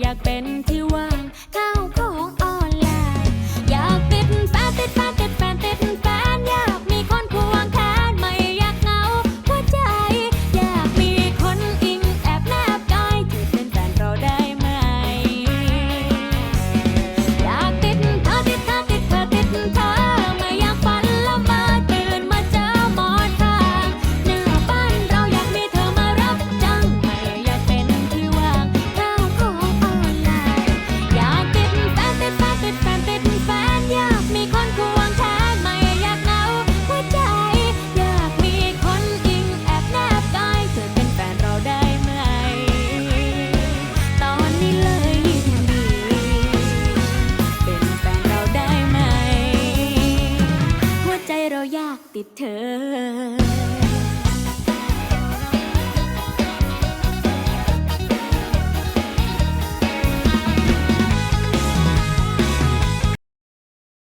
อยากเป็น ติดเธอ